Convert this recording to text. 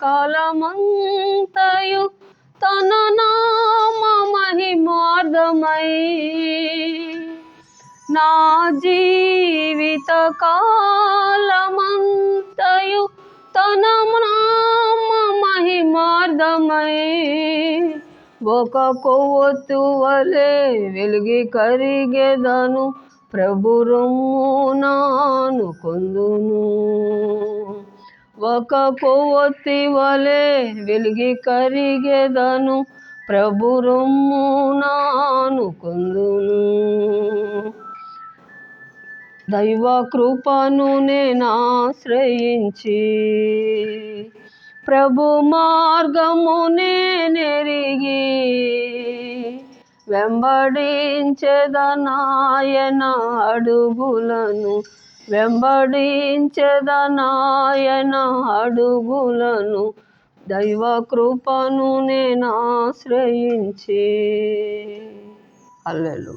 కాలమంతయు తన నామ మహిమార్థమై నా జీవిత కాలమంతయు తన నామ మహిమార్థమై ఒక కొవ్వొత్తు వలె వెలిగి కరిగెదను ప్రభు రొమ్ము నాను కొందు ఒక కొవ్వొత్తి వలె వెలిగి కరిగెదను. ప్రభు రొమ్ము నాను కొందును దైవ కృపను నేనాశ్రయించి ప్రభు మార్గమునే నెరిగి వెంబడించెదనాయన అడుగులను వెంబడించెదనాయన అడుగులను దైవ కృపను నేను ఆశ్రయించి అల్లెలు